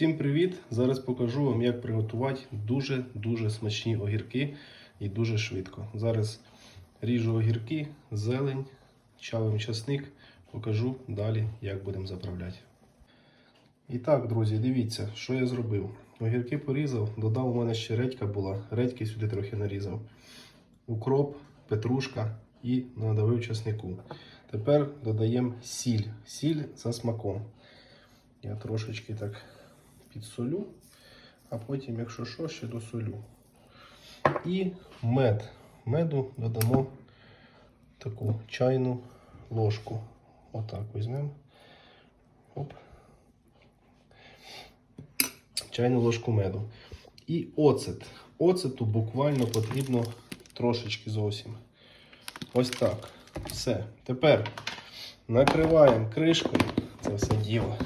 Всім привіт! Зараз покажу вам, як приготувати дуже-дуже смачні огірки і дуже швидко. Зараз ріжу огірки, зелень, чавим часник. Покажу далі, як будемо заправляти. І так, друзі, дивіться, що я зробив. Огірки порізав, додав у мене ще редька була. Редьки сюди трохи нарізав. Укроп, петрушка і надавив часнику. Тепер додаємо сіль. Сіль за смаком. Я трошечки так підсолю, а потім, якщо що, ще досолю. І мед. Меду додамо таку чайну ложку. Отак візьмемо. Оп. Чайну ложку меду. І оцет. Оцету буквально потрібно трошечки зовсім. Ось так. Все. Тепер накриваємо кришкою це все діло.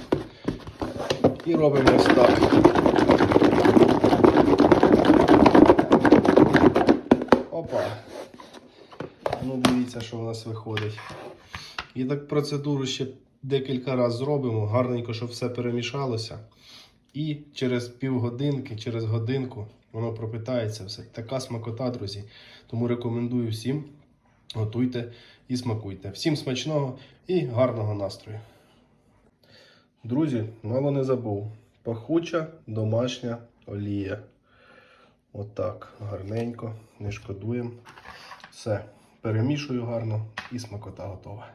І робимо ось так. Опа. Ну, дивіться, що в нас виходить. І так процедуру ще декілька разів зробимо. Гарненько, щоб все перемішалося. І через півгодинки, через годинку воно пропитається все. Така смакота, друзі. Тому рекомендую всім. Готуйте і смакуйте. Всім смачного і гарного настрою. Друзі, мало не забув. Пахуча домашня олія. Отак, гарненько, не шкодуємо. Все, перемішую гарно і смакота готова.